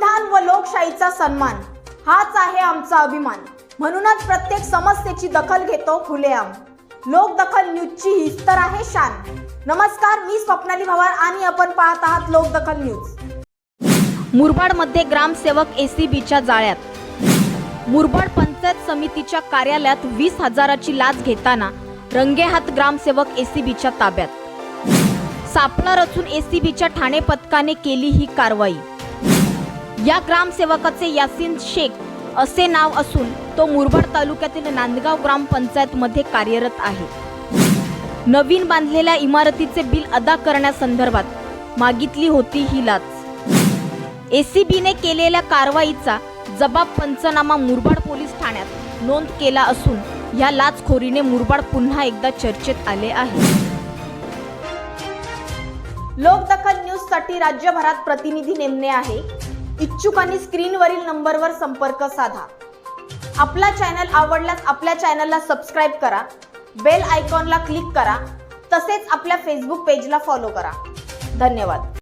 संविधान व लोकशाहीचा सन्मान. हाच आहे आमचा अभिमान. म्हणूनच प्रत्येक समस्येची दखल घेतो खुलेआम. लोकदखल न्यूजची हीच तर आहे शान. नमस्कार मी स्वप्नाली भवार आणि आपण पाहत आहात लोकदखल न्यूज. मुरबाडमध्ये ग्रामसेवक एसीबीच्या जाळ्यात. मुरबाड पंचायत समितीच्या कार्यालयात वीस हजाराची लाच घेताना रंगेहात ग्रामसेवक एसीबीच्या ताब्यात. सापळा रचून एसीबीच्या ठाणे पथकाने केली ही कारवाई. या ग्रामसेवकाचे यासिन शेख असे नाव असून तो मुरबाड तालुक्यातील नांदगाव ग्रामपंचायतमध्ये कार्यरत आहे. नवीन बांधलेल्या इमारतीचे बिल अदा करण्यासंदर्भात मागितली होती ही लाच. एसीबीने केलेल्या कारवाईचा जबाब पंचनामा मुरबाड पोलीस ठाण्यात नोंद केला असून या लाचखोरीने मुरबाड पुन्हा एकदा चर्चेत आले आहे. लोकदखल न्यूजसाठी राज्यभरात प्रतिनिधी नेमणे आहे. इच्छुकांनी स्क्रीनवरील नंबरवर संपर्क साधा. आपला चॅनल आवडल्यास आपल्या चॅनलला सबस्क्राईब करा. बेल आयकॉनला क्लिक करा. तसेच आपल्या फेसबुक पेजला फॉलो करा. धन्यवाद.